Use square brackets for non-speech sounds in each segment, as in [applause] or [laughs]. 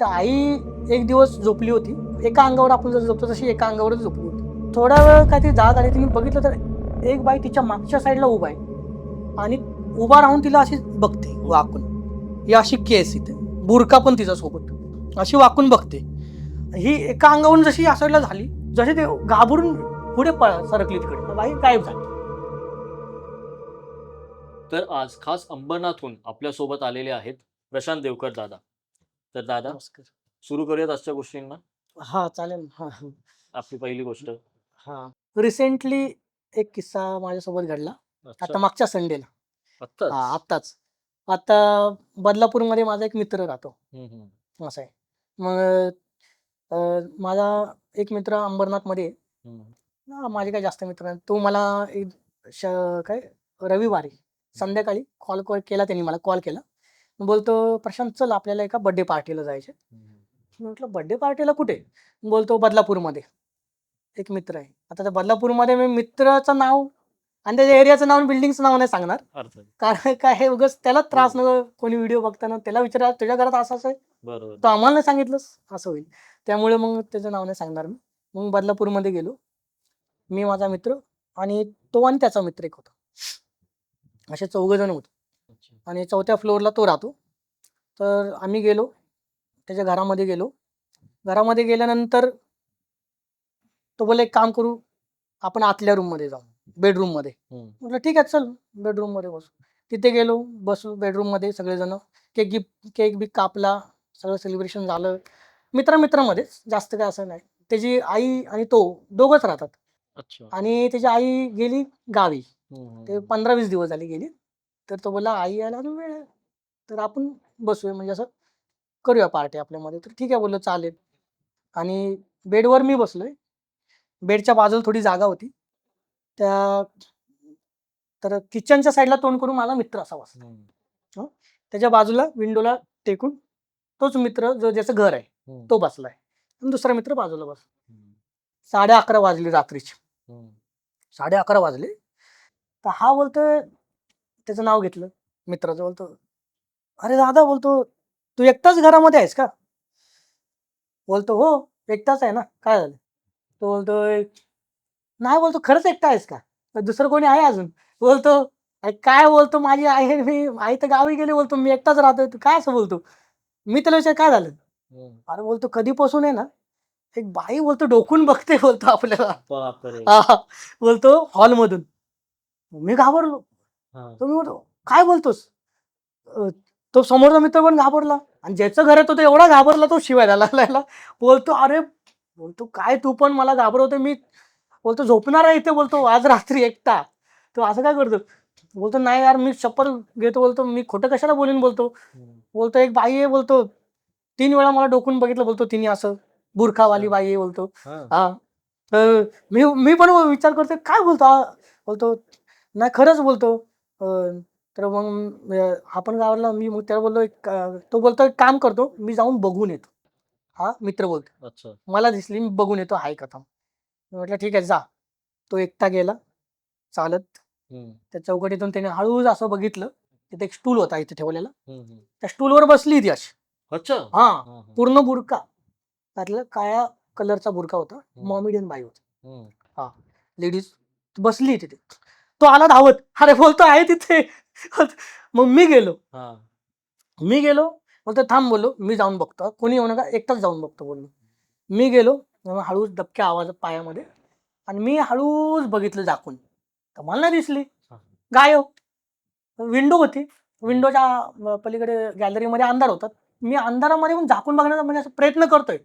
तर आई एक दिवस झोपली होती. एका अंगावर आपण जर झोपतो तशी एका अंगावरच झोपली होती. थोडा वेळ काय ती जाग आली तिने बघितलं तर एक बाई तिच्या मागच्या साईडला उभा आहे. आणि उभा राहून तिला अशी बघते वाकून. ही अशी केस इथे. बुरका पण तिचा सोबत अशी वाकून बघते. ही एका अंगावरून जशी या साईडला झाली जशी ते घाबरून पुढे पळा सरकली तिकडे. बाई गायब झाली. तर आज खास अंबरनाथहून आपल्यासोबत आलेले आहेत प्रशांत देवकर दादा. तर दादा नमस्कार. सुरू करूयात आजच्या गोष्टींना? हा चालेल. हा आपली पहिली गोष्ट. हा. रिसेंटली एक किस्सा माझ्यासोबत घडला. आता मागच्या संडेला आत्ताच? हा आत्ताच. आता बदलापूरमध्ये माझा एक मित्र राहतो. हम्म, हम्म, असं आहे. मग अं, माझा एक मित्र अंबरनाथमध्ये आहे. हम्म. हा, माझे काही जास्त मित्र नाहीत. तो मला एक श- काय रविवारी संध्याकाळी कॉल केला त्यांनी मला कॉल केला. बोलतो प्रशांत चल आपल्याला एका बर्थडे पार्टीला जायचे. म्हटलं बर्थडे पार्टीला कुठे? बोलतो बदलापूरमध्ये. एक मित्र आहे. आता त्या बदलापूरमध्ये मी मित्राचं नाव आणि त्याच्या एरियाचं नाव बिल्डिंगचं नाव नाही सांगणार. कारण [laughs] काय हे उगाच त्याला त्रास नको. कोणी व्हिडिओ बघताना त्याला विचारा तुझ्या घरात असं असं आहे? तो आम्हाला नाही सांगितलंस. असं होईल. त्यामुळे मग त्याचं नाव नाही सांगणार मी. मग बदलापूरमध्ये गेलो. मी माझा मित्र आणि तो आणि त्याचा मित्र एक होता. असे चौघ जण होते. आणि चौथ्या फ्लोअरला तो राहतो. तर आम्ही गेलो त्याच्या घरामध्ये गेलो. घरामध्ये गेल्यानंतर तो बोला एक काम करू आपण आतल्या रूममध्ये जाऊ बेडरूममध्ये. म्हटलं ठीक आहे चल बेडरूममध्ये बसू. तिथे गेलो बसू बेडरूममध्ये सगळेजण. केक गिफ्ट केक बी कापला सगळं सेलिब्रेशन झालं. मित्रामित्रामध्येच जास्त काय असं नाही. त्याची आई आणि तो दोघंच राहतात. आणि त्याची आई गेली गावी. ते. पंधरा वीस दिवस झाले गेली. तर तो बोला आई यायला अजून वेळ आहे? तर आपण बसूया म्हणजे असं करूया पार्टी आपल्यामध्ये. तर ठीक आहे बोललो चालेल. आणि बेडवर मी बसलोय. बेडच्या बाजूला थोडी जागा होती. त्या तर किचनच्या साईडला तोंड करून माझा मित्र असा बसला. त्याच्या बाजूला विंडोला टेकून तोच मित्र जो ज्याचं घर आहे. तो बसलाय. आणि दुसरा मित्र बाजूला बस. साडे अकरा वाजली रात्रीची. साडे अकरा वाजले. तर हा बोलतोय त्याचं नाव घेतलं मित्राचं बोलतो अरे दादा बोलतो तू एकटाच घरामध्ये आहेस का? बोलतो हो एकटाच आहे ना काय झालं? तो बोलतोय नाही बोलतो खरंच एकटा आहेस का? दुसरं कोणी आहे अजून? बोलतो "अरे काय बोलतो माझी आई आहे मी आई तर गावी गेली बोलतो मी एकटाच राहतोय तू काय असं बोलतो? मी त्याला विचार काय झालं. अरे बोलतो कधीपासून आहे ना एक बाई बोलतो डोकून बघते बोलतो आपल्याला. बोलतो हॉलमधून. मी घाबरलो. तो मी बोलतो काय बोलतोस? अं, तो समोरचा मित्र पण घाबरला आणि ज्याचं घर आहे तो एवढा घाबरला तो शिवायला लागला बोलतो अरे बोलतो काय तू पण मला घाबरवतो मी बोलतो झोपणार आहे इथे बोलतो आज रात्री एकटा. तो असं काय करतो? बोलतो नाही यार मी चप्पल घेतो बोलतो मी खोटं कशाला बोलीन? बोलतो. बोलतो एक बाई आहे बोलतो तीन वेळा मला डोकून बघितलं बोलतो तिने असं बुरखावाली बाई आहे बोलतो. हा. हा. तर मी मी पण विचार करतो काय बोलतो? हा? बोलतो नाही खरंच बोलतो. अं, तर मग अं, आपण गावाला मी मग त्याला बोललो एक अं, तो बोलतो एक काम करतो मी जाऊन बघून येतो. हा मित्र बोलतो. अच्छा. मला दिसली मी बघून येतो हाय का थांब. मी म्हटलं ठीक आहे जा. तो एकटा गेला चालत. त्या चौकटीतून त्याने हळूच असं बघितलं तिथे एक स्टूल होता इथे ठेवलेला. हम्म, हम्म. त्या स्टूलवर बसली ती अशी. अच्छा. हा हा, हा. पूर्ण बुरका. त्यातलं काळ्या कलरचा बुरका होता मॉमिडियन बाई होती. हम्म. लेडीज बसली तिथे. तो आला धावत. अरे बोलतो आहे तिथे. मग मी गेलो. मी गेलो. बोलतो थांब बोललो. मी जाऊन बघतो. कोणी येऊ नका. एकटाच जाऊन बघतो बोललो. मी गेलो. मग हळूच दबक्या आवाज पायामध्ये आणि मी हळूच बघितलं झाकून. तर मला नाही दिसली. गायब. विंडो होती. विंडोच्या पलीकडे गॅलरीमध्ये अंधार होता. मी अंधारामध्ये पण झाकून बघण्याचा म्हणजे असं प्रयत्न करतोय.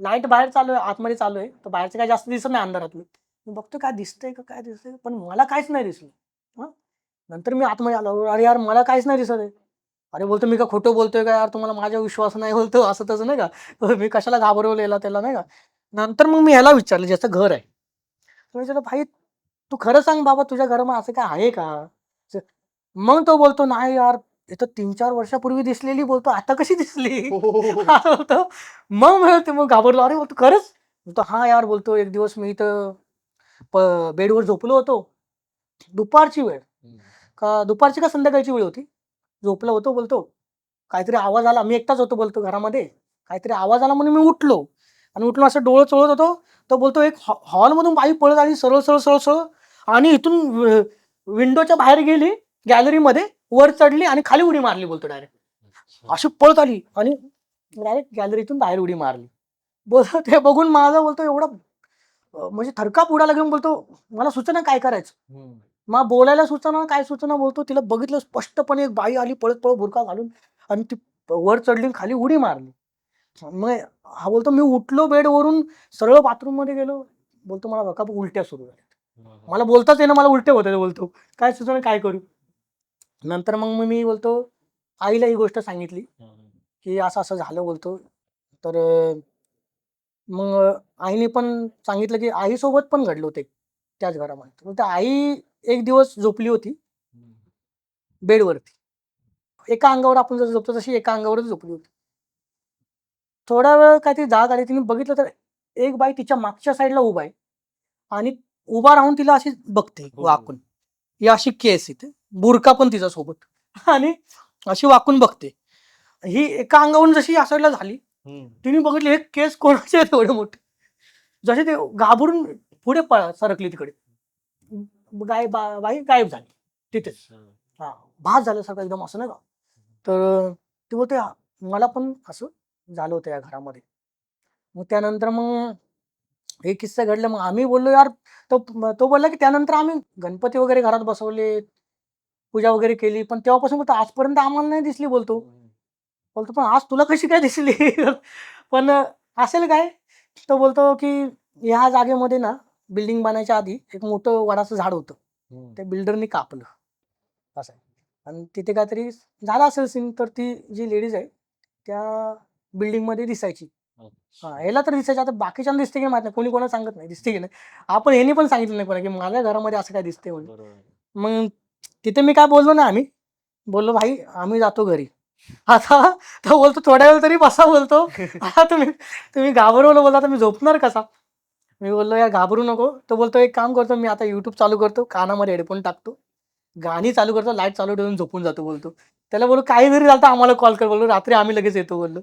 लाइट बाहेर चालू आहे आतमध्ये चालू आहे. तर बाहेरचं काय जास्त दिसत नाही अंधारातलं. मी बघतो काय दिसतंय का काय दिसतंय पण मला काहीच नाही दिसलं. हा? नंतर मी आतमध्ये आलो अरे यार मला काहीच नाही दिसत आहे. अरे बोलतो मी का खोटं बोलतोय का यार तुम्हाला माझ्या विश्वास नाही बोलतो असं तसं नाही का? [laughs] मी कशाला घाबरवलेला त्याला नाही का? नंतर मग मी ह्याला विचारलं ज्याचं घर आहे. तर विचारलं भाई तू खरं सांग बाबा तुझ्या घरामध्ये असं काय आहे का? मग तो बोलतो नाही यार इथं तीन चार वर्षापूर्वी दिसलेली बोलतो आता कशी दिसली? [laughs] असं बोलतो. मग ते मग घाबरलो अरे बोलतो खरंच? बोलतो हा यार बोलतो एक दिवस मी इथं बेडवर झोपलो होतो. दुपारची वेळ. का दुपारची का संध्याकाळची वेळ होती? झोपला होतो बोलतो. काहीतरी आवाज आला. मी एकटाच होतो बोलतो घरामध्ये. काहीतरी आवाज आला म्हणून मी उठलो. आणि उठलो असं डोळं चोळत होतो. तो बोलतो एक हॉलमधून बाई पळत आली सरळ सरळ सरळ सरळ. आणि इथून विंडोच्या बाहेर गेली गॅलरीमध्ये. वर चढली आणि खाली उडी मारली बोलतो डायरेक्ट अशी पळत आली आणि डायरेक्ट गॅलरीतून बाहेर उडी मारली. बोलतो ते बघून माझा बोलतो एवढा म्हणजे थरकाप उडाला घेऊन बोलतो मला सुचना काय करायचं. मग बोलायला सुचना काय सुचना बोलतो तिला बघितलं स्पष्टपणे एक बाई आली पळत पळत बुरका घालून आणि ती वर चढली खाली उडी मारली. मग हा बोलतो मी उठलो बेडवरून सरळ बाथरूममध्ये गेलो. बोलतो मला बघा उलट्या सुरू झाल्या. मला बोलताच येणं मला उलटे होते बोलतो. काय सुचना काय करू? नंतर मग मी बोलतो आईला ही गोष्ट सांगितली. की असं असं झालं बोलतो. तर मग आईने पण सांगितलं की आईसोबत पण घडलं होते त्याच घरामध्ये. तर आई एक दिवस झोपली होती. बेडवरती. एका अंगावर आपण जसं झोपतो तशी एका अंगावरच झोपली होती. थोडा वेळ काहीतरी जाग आली तिने बघितलं तर एक बाई तिच्या मागच्या साईडला उभा आहे आणि उभा राहून तिला अशी बघते हो. वाकून. ही अशी केस इथे बुरका पण तिच्या सोबत आणि अशी वाकून बघते. ही एका अंगावरून जशी या साईडला झाली. तिने बघितले हे केस कोणाचे आहेत एवढे मोठे? जसे ते घाबरून पुढे सरकली तिकडे. गाय बाई गायब झाली. तिथेच. हा भास झाल्यासारखं एकदम असं नाही का? तर ते बोलते "हा, मला पण असं झालं होतं या घरामध्ये. मग त्यानंतर मग हे किस्से घडले मग आम्ही बोललो यार तो तो बोलला की त्यानंतर आम्ही गणपती वगैरे घरात बसवले पूजा वगैरे केली पण तेव्हापासून आजपर्यंत आम्हाला नाही दिसली बोलतो. बोलतो पण आज तुला कशी काय दिसली? [laughs] पण असेल काय? तो बोलतो की ह्या जागेमध्ये ना बिल्डिंग बनायच्या आधी एक मोठं वडाचं झाड होतं. ते बिल्डरनी कापलं. असं आणि तिथे काहीतरी झालं असेल सीन तर ती जी लेडीज आहे त्या building मध्ये दिसायची. हा याला तर दिसायची. आता बाकीच्या दिसते की माहीत नाही. कोणी कोणाला सांगत नाही. दिसते की नाही. आपण यांनी पण सांगितलं नाही कोणा की माझ्या घरामध्ये असं काय दिसते म्हणून. मग तिथे मी काय बोललो ना आम्ही? बोललो भाई आम्ही जातो घरी. आता तो बोलतो थोड्या वेळ तरी बसा बोलतो. [laughs] आता तुम्ही तुम्ही घाबरवलं बोलता आता मी झोपणार कसा? मी बोललो यार घाबरू नको. तो बोलतो एक काम करतो मी आता युट्यूब चालू करतो कानामध्ये हेडफोन टाकतो गाणी चालू करतो लाइट चालू ठेवून झोपून जातो बोलतो. त्याला बोललो काही जरी झालं आम्हाला कॉल कर बोललो रात्री आम्ही लगेच येतो बोललो.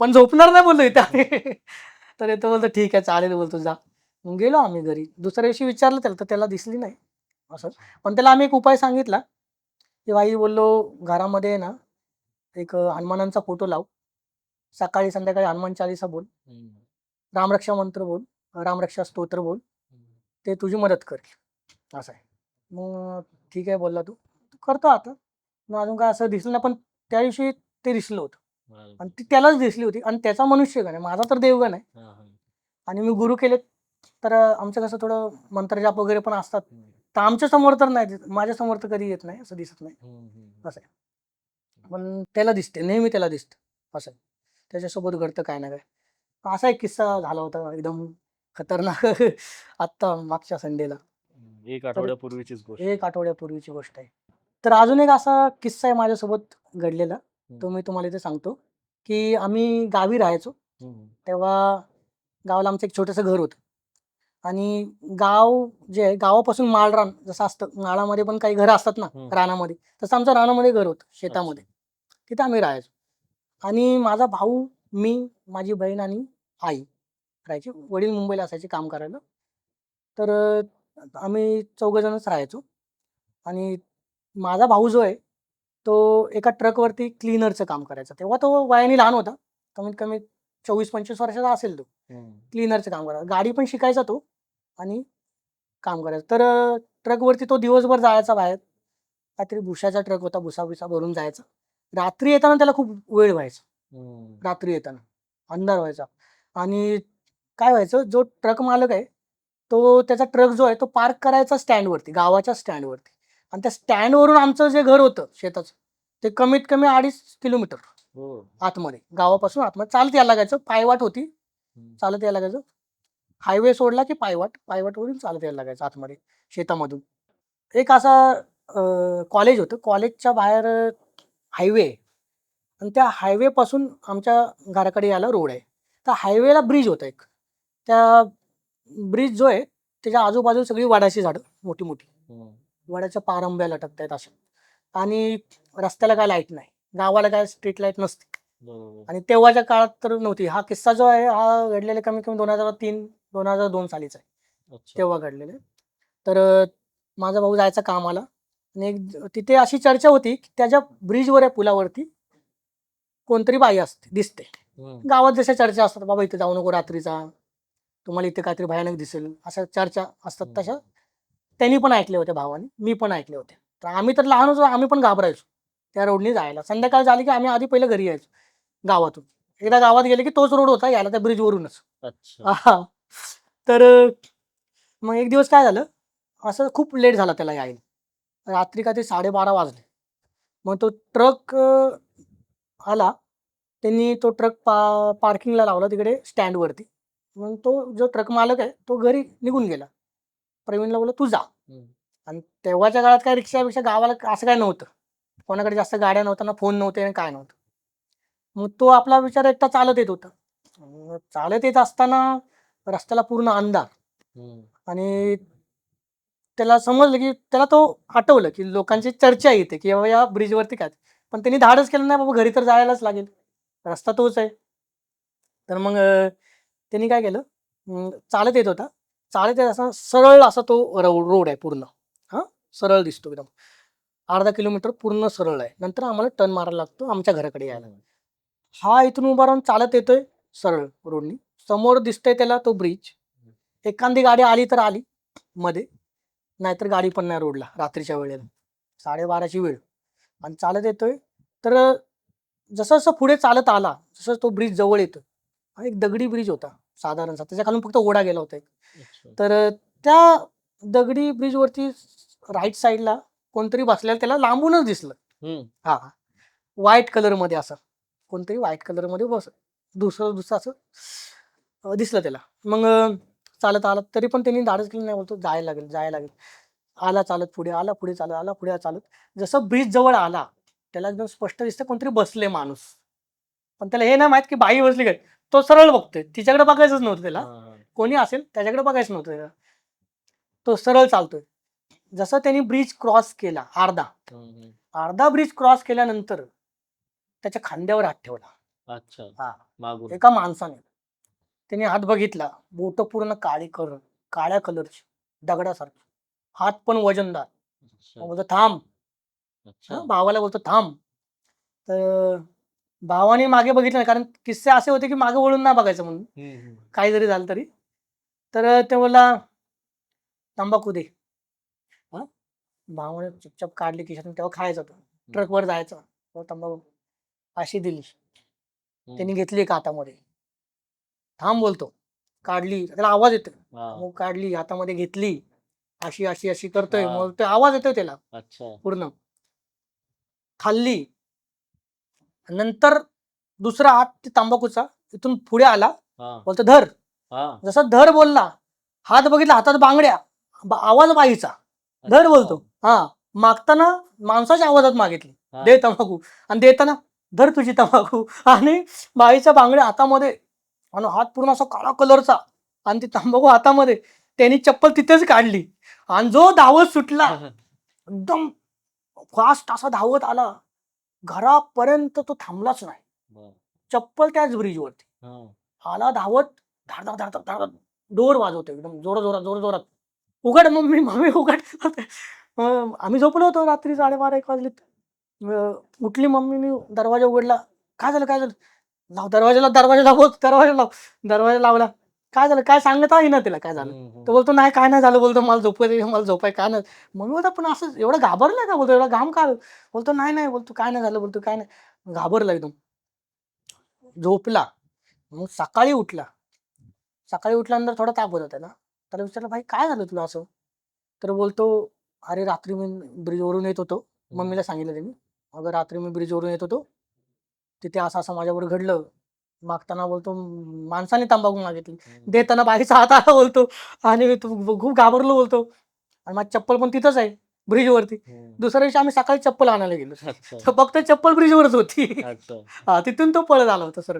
पण झोपणार नाही बोललो इथे आम्ही. [laughs] तर येतो बोलतो ठीक आहे चालेल बोलतो जा. मग गेलो आम्ही घरी. दुसऱ्या दिवशी विचारलं त्याला तर त्याला दिसली नाही. असं. पण त्याला आम्ही एक उपाय सांगितला. की बाई बोललो घरामध्ये ना एक हनुमानांचा फोटो लाव. सकाळी संध्याकाळी हनुमान चालिसा बोल. रामरक्षा मंत्र बोल. रामरक्षा स्तोत्र बोल. ते तुझी मदत करेल. असं आहे. मग ठीक आहे बोलला तू. करतो आता. मग अजून काय असं दिसलं नाही पण त्या दिवशी ते दिसलं होतं. आणि ती त्यालाच दिसली होती. आणि त्याचा मनुष्यगण आहे माझा तर देवगण आहे. आणि मी गुरु केले तर आमचं कसं थोडं मंत्रजाप वगैरे पण असतात. तर आमच्यासमोर तर नाही. माझ्यासमोर तर कधी येत नाही असं दिसत नाही. असं आहे. पण त्याला दिसते नेहमी त्याला दिसतं असं त्याच्यासोबत घडतं काय ना काय. असा एक किस्सा झाला होता एकदम खतरनाक. [laughs] आत्ता मागच्या संडेला. एक आठवड्यापूर्वीचीच गोष्ट. एक आठवड्यापूर्वीची गोष्ट आहे. तर अजून एक असा किस्सा आहे माझ्यासोबत घडलेला. तो. मी तुम्हाला इथे सांगतो की आम्ही गावी राहायचो. तेव्हा गावाला आमचं एक छोटंसं घर होतं. आणि गाव जे आहे गावापासून माळरान जसं असतं माळामध्ये पण काही घरं असतात ना. रानामध्ये. तसं आमचं रानामध्ये घर होतं शेतामध्ये. तिथे आम्ही राहायचो. आणि माझा भाऊ मी माझी बहीण आणि आई राहायची. वडील मुंबईला असायचे काम करायला. तर आम्ही चौघजणच राहायचो. आणि माझा भाऊ जो आहे तो एका ट्रकवरती क्लीनरचं काम करायचा. तेव्हा तो वयाने लहान होता. कमीत कमी चोवीस पंचवीस वर्षाचा असेल तो. क्लीनरचं काम करायचा. गाडी पण शिकायचा तो आणि काम करायचं. तर ट्रकवरती तो दिवसभर जायचा बाहेर. काहीतरी भुशाचा ट्रक होता भुसा भुसा भरून जायचा. रात्री येताना त्याला खूप वेळ व्हायचा. रात्री येताना अंधार व्हायचा. आणि काय व्हायचं जो ट्रक मालक आहे तो त्याचा ट्रक जो आहे तो पार्क करायचा स्टँडवरती गावाच्या स्टँडवरती. आणि त्या स्टँडवरून आमचं जे घर होतं शेताचं ते कमीत कमी अडीच किलोमीटर हो. आतमध्ये गावापासून आतमध्ये. चालत यायला लागायचं पायवाट होती. चालत यायला लागायचं. हायवे सोडला की पायवाट पायवाटवरून चालत यायला लागायचं आतमध्ये शेतामधून. एक असा कॉलेज होतं. कॉलेजच्या बाहेर हायवे. आहे आणि त्या हायवेपासून आमच्या घराकडे यायला रोड आहे. तर हायवेला ब्रिज होता एक. त्या ब्रिज जो आहे त्याच्या आजूबाजूला सगळी वाडाची झाडं मोठी मोठी. वडाच्या पारंब्या लटकत आहेत अशा. आणि रस्त्याला काय लाइट नाही. गावाला काय स्ट्रीट लाइट नसते. आणि तेव्हाच्या काळात तर नव्हती. हा किस्सा जो आहे हा घडलेला कमी कमी दोन हजार तीन दोन हजार दोन सालीचा आहे. तेव्हा घडलेलं. तर माझा भाऊ जायचा कामाला. आणि एक तिथे अशी चर्चा होती की त्याच्या ब्रिजवर आहे पुलावरती कोणतरी बाई असते दिसते. गावात जशा चर्चा असतात बाबा इथे जाऊ नको रात्रीचा. तुम्हाला इथे काहीतरी भयानक दिसेल. अशा चर्चा असतात. तशा. त्यांनी पण ऐकले होते भावाने मी पण ऐकले होते तर आम्ही तर लहान होतो आम्ही पण घाबरायचो त्या रोडनी जायला. संध्याकाळ झाली की आम्ही आधी पहिलं घरी यायचो गावातून. एकदा गावात गेले की तोच रोड होता यायला त्या ब्रिजवरूनच हा तर मग एक दिवस काय झालं असं खूप लेट झाला त्याला यायला. रात्री का ते साडेबारा वाजले. मग तो ट्रक आला. त्यांनी तो ट्रक पा पार्किंगला लावला तिकडे स्टँडवरती. मग तो जो ट्रक मालक आहे तो घरी निघून गेला. प्रवीणला बोलला तू जा. आणि तेव्हाच्या काळात काय रिक्षापेक्षा गावाला असं काय नव्हतं. कोणाकडे जास्त गाड्या नव्हत्या ना फोन नव्हते आणि काय नव्हतं. मग तो आपला विचार एकटा चालत येत होता. चालत येत असताना रस्त्याला पूर्ण अंधार. आणि त्याला समजलं की त्याला तो आठवलं की लोकांची चर्चा येते की बाबा या ब्रिजवरती काय. पण त्यांनी धाडच केलं नाही बाबा घरी तर जायलाच लागेल. रस्ता तोच आहे. तर मग त्यांनी काय केलं? चालत येत होता. चालत येत असा सरळ असा तो रोड आहे पूर्ण. हा? सरळ दिसतो एकदम. अर्धा किलोमीटर पूर्ण सरळ आहे. नंतर आम्हाला टर्न मारायला लागतो आमच्या घराकडे यायला. हा इथून उभा राहून चालत येतोय सरळ रोडनी. समोर दिसतोय त्याला तो ब्रिज. एखादी गाडी आली तर आली मध्ये. नाहीतर गाडी पण नाही रोडला रात्रीच्या वेळेला. साडेबाराची वेळ. आणि चालत येतोय. तर जसं जसं पुढे चालत आला जसं तो ब्रिज जवळ येतो हा एक दगडी ब्रिज होता साधारणचा त्याच्या खालून फक्त ओढा गेला होता एक. तर त्या दगडी ब्रिजवरती राईट साईडला कोणतरी बसलेलं त्याला लांबूनच दिसलं. हा. व्हाईट कलरमध्ये असं. कोणतरी व्हाईट कलरमध्ये बस दुसरं दुसरं असं दिसलं त्याला. मग चालत आला तरी पण त्यांनी धाडच केलं नाही बोलतो जायला लागेल जायला लागेल. आला चालत पुढे आला पुढे चालत आला पुढे चालत. जसं ब्रिज जवळ आला त्याला एकदम स्पष्ट दिसतं कोणतरी बसले माणूस. पण त्याला हे नाही माहीत की बाई बसली काय. तो सरळ बघतोय तिच्याकडे बघायचंच नव्हतं त्याला. कोणी असेल त्याच्याकडे बघायचं नव्हतं त्याला. तो सरळ चालतोय. जसं त्यांनी ब्रिज क्रॉस केला अर्धा. अर्धा ब्रिज क्रॉस केल्यानंतर त्याच्या खांद्यावर हात ठेवला. अच्छा. हा. एका माणसाने. त्याने हात बघितला. बोट पूर्ण काळी कर काळ्या कलरची दगडासारखी. हात पण वजनदार. मग बोलतो थांब. हा, भावाला बोलतो थांब. तर भावाने मागे बघितलं नाही कारण किस्से असे होते की मागे वळून नाही बघायचं म्हणून. काही जरी झालं तरी. तर ते बोलला तंबाखू दे. हा? भावाने चुपचाप काढली खिशातून तेव्हा खायचं होतं. ट्रकवर जायचं. तो तंबाखू. अशी दिली. त्यांनी घेतली एका हातामध्ये. थांब बोलतो. काढली त्याला आवाज येतोय. मग काढली हातामध्ये घेतली. अशी अशी अशी करतोय. मग ते आवाज येतोय त्याला. अच्छा. पूर्ण. खाल्ली. नंतर दुसरा हात ते तंबाखूचा इथून पुढे आला. बोलतो धर. जसं धर बोलला हात बघितला हातात बांगड्या बा- आवाज बाईचा. धर. बोलतो. हा. मागताना माणसाच्या आवाजात मागितली. हा. दे तंबाखू. आणि देताना धर तुझी तंबाखू. आणि बाईच्या बांगड्या हातामध्ये आणि हात पूर्ण असा काळा कलरचा. आणि ती तंबाखू हातामध्ये. त्यांनी चप्पल तिथेच काढली. आणि जो धावत सुटला एकदम फास्ट असा धावत आला. घरापर्यंत तो थांबलाच नाही. चप्पल त्याच ब्रिजवरती. आला धावत धाड धाड धाड धाड डोर वाजवतो एकदम जोर जोरात जोर जोरात. उघड मम्मी मम्मी उघड. आम्ही झोपलो होतो रात्री साडेबारा एक वाजलेत. अं, उठली मम्मीने दरवाजा उघडला. काय झालं काय झालं? लाव दरवाजाला दरवाजा लाव दरवाजा लाव दरवाजा लावला. काय झालं? काय सांगता येईना तिला काय झालं. तो बोलतो नाही काय नाही झालं बोलतो मला झोपाय मला झोपाय काय नाही. मम्मी बोलतो पण असं एवढं घाबरलं का? बोलतो एवढा घाम का आला?" बोलतो नाही नाही बोलतो काय नाही झालं बोलतो काय नाही. घाबरला एकदम. झोपला. मग सकाळी उठला. सकाळी उठल्यानंतर थोडा ताप होता होता त्याला त्याला विचारलं भाई काय झालं तुला असं? तर बोलतो अरे रात्री मी ब्रिजवरून येत होतो. मम्मीला सांगितलं त्यांनी. अगं रात्री मी ब्रिजवरून येत होतो. तिथे असं असं माझ्यावर घडलं. मागताना बोलतो "म- माणसाने तंबाखू मागितली. देताना बाईचा हात आला बोलतो. आणि खूप घाबरलो बोलतो. आणि माझी चप्पल पण तिथंच आहे ब्रिजवरती. दुसऱ्या दिवशी आम्ही सकाळी चप्पल आणायला गेलो. तर फक्त चप्पल ब्रिजवरच होती. [laughs] हा तिथून तो पळत आला होता सर.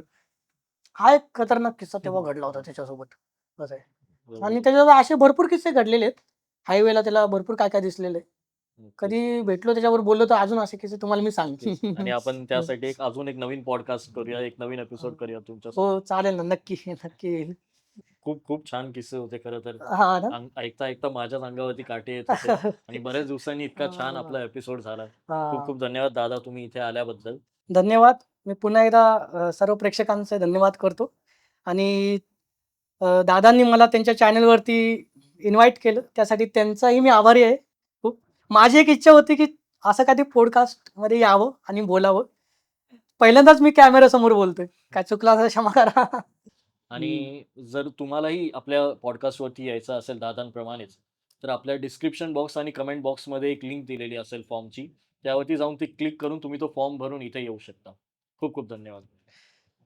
हा एक खतरनाक किस्सा तेव्हा घडला होता त्याच्यासोबत. असं आहे. आणि त्याच्यावर असे भरपूर किस्से घडलेले आहेत. हायवेला त्याला भरपूर काय काय दिसलेले कधी भेटलो त्याच्यावर बोललो तर अजून असे किस्से तुम्हाला मी सांगेन आणि आपण [laughs] त्यासाठी एक अजून एक नवीन पॉडकास्ट करूया एक नवीन एपिसोड करूया तुमच्या हो चालेल ना नक्की [laughs] नक्की. येईल खूप खूप छान किस्से होते खरं तर. हा ना? अंग- ऐकता ऐकता माझ्याच अंगावरती काटे येत होते. [laughs] आणि बऱ्याच दिवसांनी इतका छान आपला एपिसोड झाला. खूप हा. खूप धन्यवाद दादा तुम्ही इथे आल्याबद्दल. धन्यवाद. मी पुन्हा एकदा अ, सर्व प्रेक्षकांचे धन्यवाद करतो. आणि अ, दादांनी मला त्यांच्या चॅनलवरती इन्व्हाइट केलं. त्यासाठी त्यांचाही मी आभारी आहे. माझी एक इच्छा होती की असं कधी पॉडकास्टमध्ये यावं आणि बोलावं. पहिल्यांदाच मी कॅमेऱ्यासमोर बोलतोय. काय चुकला असं क्षमा करा. आणि जर तुम्हालाही आपल्या पॉडकास्टवरती यायचं असेल दादांप्रमाणेच तर आपल्या डिस्क्रिप्शन बॉक्स आणि कमेंट बॉक्समध्ये एक लिंक दिलेली असेल फॉर्मची त्यावरती जाऊन ती क्लिक करून तुम्ही तो फॉर्म भरून इथे येऊ शकता. खूप खूप धन्यवाद.